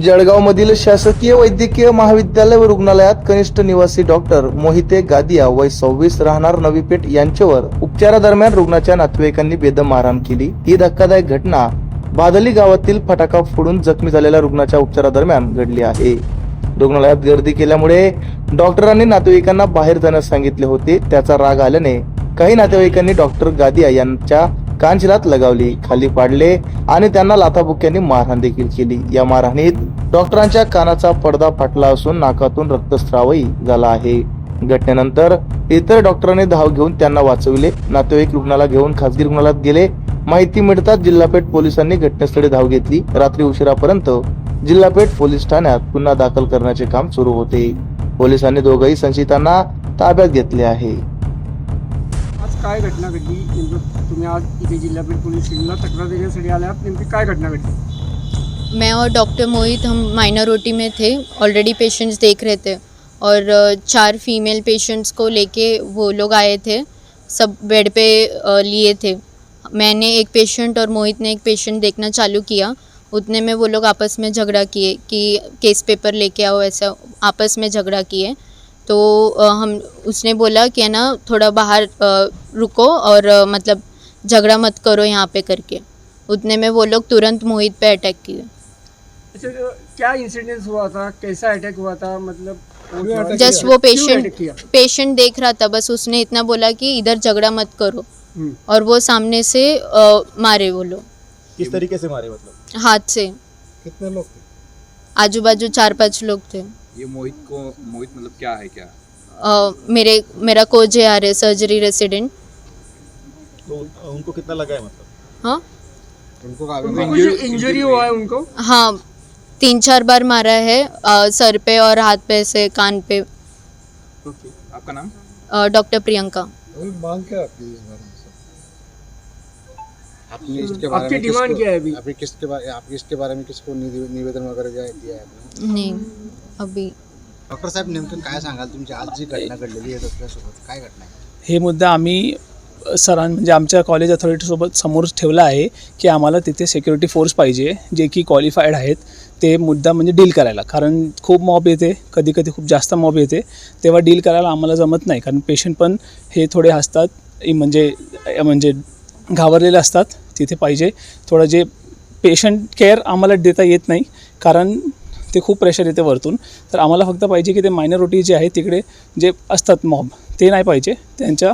जळगावमधील शासकीय वैद्यकीय महाविद्यालय व रुग्णालयात कनिष्ठ निवासी डॉक्टर मोहिते गादिया वय सव्वीस राहणार नवी पेठ यांच्यावर उपचारादरम्यान रुग्णाच्या नातेवाईकांनी बेदम मारहाण केली. ही धक्कादायक घटना बादली गावातील फटाका फोडून जखमी झालेल्या रुग्णाच्या उपचारादरम्यान घडली आहे. रुग्णालयात गर्दी केल्यामुळे डॉक्टरांनी नातेवाईकांना बाहेर जाण्यास सांगितले होते. त्याचा राग आल्याने काही नातेवाईकांनी डॉक्टर गादिया यांच्या कांचिलात लगावली खाली पाडले आणि त्यांना लाथाबुक्यांनी मारहाण देखील केली. या मारहाणीत डॉक्टरांच्या कानाचा पडदा फाटला असून नाकातून रक्तस्रावही झाला आहे. घटनेनंतर इतर डॉक्टरांनी धाव घेऊन त्यांना वाचविले. नातेवाईक रुग्णाला घेऊन खासगी रुग्णालयात गेले. माहिती मिळताच जिल्हापेठ पोलिसांनी घटनास्थळी धाव घेतली. रात्री उशिरापर्यंत जिल्हापेठ पोलीस ठाण्यात गुन्हा दाखल करण्याचे काम सुरू होते. पोलिसांनी दोघही संशयितांना ताब्यात घेतले आहे. काय घटना घडली? नेमकं तुम्ही आज इथे जिल्हापेठ पोलीस स्टेशनला तक्रार देण्यासाठी आल्यात नेमकी काय घटना घडली? मैं और डॉक्टर मोहित, हम माइनर ओटी में थे. ऑलरेडी पेशेंट्स देख रहे थे. और चार फीमेल पेशेंट्स को लेके वो लोग आए थे. सब बेड पे लिए थे. मैंने एक पेशेंट और मोहित ने एक पेशेंट देखना चालू किया. उतने में वो लोग आपस में झगड़ा किए कि केस पेपर लेके आओ, ऐसा आपस में झगड़ा किए. तो हम, उसने बोला कि है ना, थोड़ा बाहर रुको और मतलब झगड़ा मत करो यहाँ पे करके। उतने में वो लोग तुरंत मोहित पे अटैक किए। अच्छा तो क्या इंसिडेंस हुआ था? कैसा अटैक हुआ था? मतलब जस्ट वो पेशेंट पेशेंट देख रहा था बस उसने इतना बोला कि इधर झगड़ा मत करो। हम्म, और वो सामने से अ, मारे वो लोग। किस तरीके से मारे मतलब? हाथ से। कितने लोग थे? आजू बाजू चार पाँच लोग थे। ये मोहित को मोहित मतलब क्या है क्या? अ, मेरे मेरा को जे आर है सर्जरी रेसिडेंट तो उनको कितना लगा है मतलब? हाँ? उनको उनको कुछ इंजरी हुआ है उनको? हाँ तीन चार बार मारा है अ, सर पे और हाथ पे से कान पे। आपका नाम? डॉक्टर प्रियंका। मांग क्या आपकी इस बारे में आपने इसके बारे आपकी में डिमांड क्या है अभी? अभी किसके बारे आप इसके बारे में किसको निवेदन वगैरे दिया आपने नहीं अभी। डॉक्टर साहेब नेमकं काय सांगाल तुमची आज जी घटना घडलेली आहे त्याच्यासोबत काय घटना आहे? हे मुद्दा आम्ही सरां म्हणजे आमच्या कॉलेज अथॉरिटीसोबत समोर ठेवलं आहे की आम्हाला तिथे सिक्युरिटी फोर्स पाहिजे जे की क्वालिफाईड आहेत ते मुद्दा म्हणजे डील करायला. कारण खूप मॉब येते कधी कधी खूप जास्त मॉब येते तेव्हा डील करायला आम्हाला जमत नाही. कारण पेशंट पण हे थोडे असतात म्हणजे म्हणजे घाबरलेले असतात तिथे पाहिजे. थोडं जे पेशंट केअर आम्हाला देता येत नाही कारण ते खूप प्रेशर येते वरतून. तर आम्हाला फक्त पाहिजे की ते मायनॉरिटी जे आहे तिकडे जे असतात मॉब ते नाही पाहिजे. त्यांच्या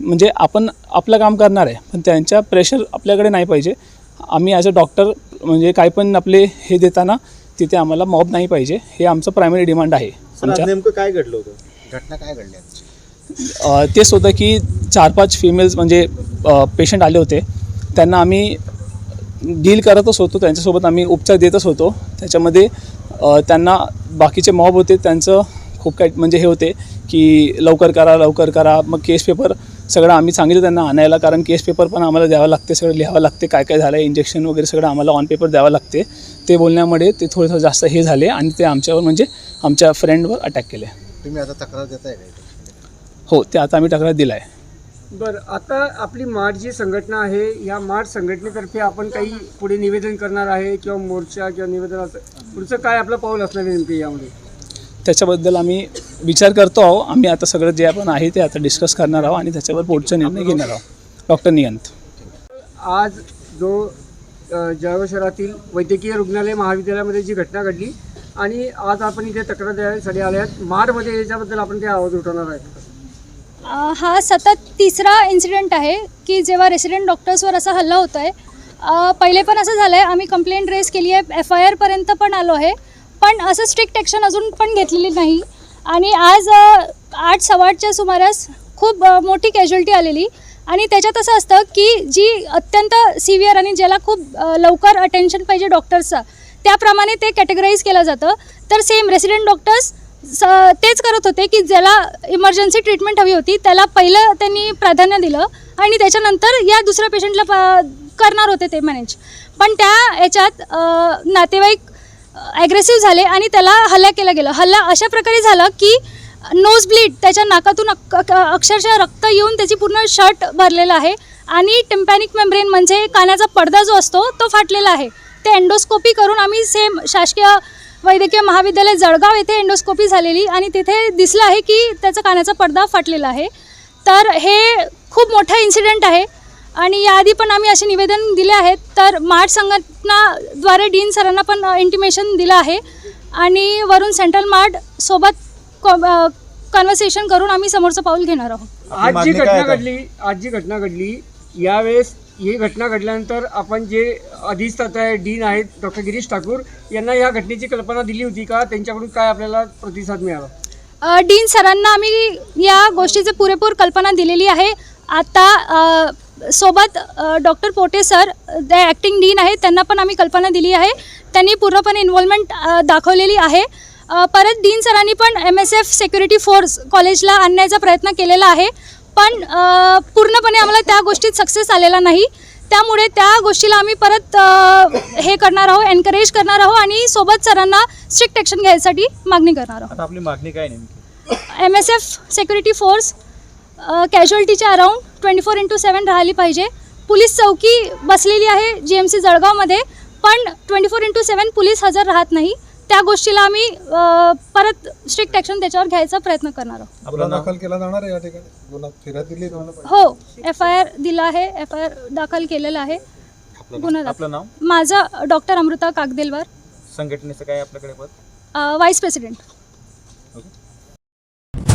म्हणजे आपण आपलं काम करणार आहे पण त्यांच्या प्रेशर आपल्याकडे नाही पाहिजे. आम्ही ॲज अ डॉक्टर म्हणजे काय पण आपले हे देताना तिथे आम्हाला मॉब नाही पाहिजे. हे आमचं प्रायमरी डिमांड आहे. आमच्या नेमकं काय घडलं होतं? घटना काय घडली अ, तेच होतं की चार पाच फिमेल्स म्हणजे पेशंट आले होते. त्यांना आम्ही डील करतच होतो त्यांच्यासोबत आम्ही उपचार देतच होतो. त्याच्यामध्ये अ, त्यांना बाकीचे मॉब होते त्यांचं खूप काही म्हणजे हे होते की लवकर करा लवकर करा. मग केस पेपर सगळं आम्ही सांगितलं त्यांना आणायला कारण केस पेपर पण आम्हाला द्यावं लागते सगळं लिहावं लागते काय काय झालं इंजेक्शन वगैरे सगळं आम्हाला ऑन पेपर द्यावं लागते. ते बोलण्यामुळे ते थोडंसं जास्त हे झाले आणि ते आमच्यावर म्हणजे आमच्या फ्रेंडवर अटॅक केले. तुम्ही आता तक्रार देताय का? हो ते आता आम्ही तक्रार दिला आहे बरं आता आपली मार्च जी संघटना आहे या मार्च संघटनेतर्फे आपण काही पुढे निवेदन करणार आहे किंवा मोर्चा किंवा निवेदन असं पुढचं काय आपलं पाऊल असणार आहे नेमकं यामध्ये? त्याच्याबद्दल आम्ही विचार करतो आहो आम्ही आता सगळं जे आपण आहे ते आता डिस्कस करणार आहोत आणि त्याच्यावर पुढचा निर्णय घेणार आहोत डॉक्टर नियंत. आज जो जळगाव शहरातील वैद्यकीय रुग्णालय महाविद्यालयामध्ये जी घटना घडली आणि आज आपण इथे तक्रार द्यायसाठी आले आहेत मारमध्ये याच्याबद्दल आपण ते आवाज उठवणार आहे हा सतत तिसरा इन्सिडेंट आहे की जेव्हा रेसिडेंट डॉक्टर्सवर असा हल्ला होतो आहे पहिले पण असं झालं आहे आम्ही कंप्लेंट रेस केली आहे एफ आय आरपर्यंत पण आलो आहे पण असं स्ट्रिक्ट ॲक्शन अजून पण घेतलेली नाही. आणि आज आठ सव्वाआठच्या सुमारास खूप मोठी कॅज्युअल्टी आलेली. आणि त्याच्यात असं असतं की जी अत्यंत सिव्हिअर आणि ज्याला खूप लवकर अटेन्शन पाहिजे डॉक्टर्सचं त्याप्रमाणे ते कॅटेगराईज केलं जातं. तर सेम रेसिडेंट डॉक्टर्स स तेच करत होते की ज्याला इमर्जन्सी ट्रीटमेंट हवी होती त्याला पहिलं त्यांनी प्राधान्य दिलं आणि त्याच्यानंतर या दुसऱ्या पेशंटला प करणार होते ते मॅनेज पण त्या याच्यात नातेवाईक ॲग्रेसिव्ह झाले आणि त्याला हल्ला केला गेला. हल्ला अशा प्रकारे झाला की नोज ब्लीड त्याच्या नाकातून अक्षरशः रक्त येऊन त्याची पूर्ण शर्ट भरलेलं आहे आणि टिम्पॅनिक मेम्ब्रेन म्हणजे कानाचा पडदा जो असतो तो फाटलेला आहे. ते एंडोस्कोपी करून आम्ही सेम शासकीय वैद्यकीय महाविद्यालय जळगाव येथे एंडोस्कोपी झालेली आणि तिथे दिसलं आहे की त्याचा कानाचा पडदा फाटलेला आहे. तर हे खूप मोठा इन्सिडेंट आहे. आणि याआधी पण आम्ही असे निवेदन दिले आहेत. तर मार्च संघटनाद्वारे डीन सरांना पण इंटिमेशन दिलं आहे. आणि वरून सेंट्रल मार्ट सोबत कॉन्व्हर्सेशन करून आम्ही समोरचं पाऊल घेणार आहोत. आज जी घटना? घडली आज जी घटना घडली यावेळेस ही घटना घडल्यानंतर आपण जे अधिष्ठाता आहे डीन आहेत डॉक्टर गिरीश ठाकूर यांना या घटनेची कल्पना दिली होती का? त्यांच्याकडून काय आपल्याला प्रतिसाद मिळाला? डीन सरांना आम्ही या गोष्टीची पुरेपूर कल्पना दिलेली आहे. आता सोबत डॉक्टर पोटे सर ते ॲक्टिंग डीन आहेत त्यांना पण आम्ही कल्पना दिली आहे. त्यांनी पूर्णपणे इन्व्हॉल्वमेंट दाखवलेली आहे. परत डीन सरांनी पण M S F security force कॉलेजला आणण्याचा प्रयत्न केलेला आहे. पण पूर्णपणे आम्हाला त्या गोष्टीत सक्सेस आलेला नाही. त्यामुळे त्या गोष्टीला आम्ही परत हे करणार आहोत एनकरेज करणार आहोत आणि सोबत सरांना स्ट्रिक्ट ॲक्शन घ्यायसाठी मागणी करणार आहोत. आपली मागणी काय नेमकी? M S F security force कॅज्युअल्टीच्या around twenty four into seven राहिली पाहिजे. पोलीस चौकी बसलेली आहे जी एम सी जळगावमध्ये पण twenty four into seven police हजर राहत नाही. त्या गोष्टीला आम्ही परत स्ट्रिक्ट ॲक्शन त्याच्यावर घ्यायचा प्रयत्न करणार आहोत. आपलं नाव केला जाणार आहे या ठिकाणी? गुन्हा फिर्याद दिली हो एफ आय आर दिला आहे एफ आय आर दाखल केलेला आहे. गुन्हा दाखल आपलं नाव? माझा डॉक्टर अमृता कागदेलवार. संघटनेचं काय आपल्याकडे पद? Vice president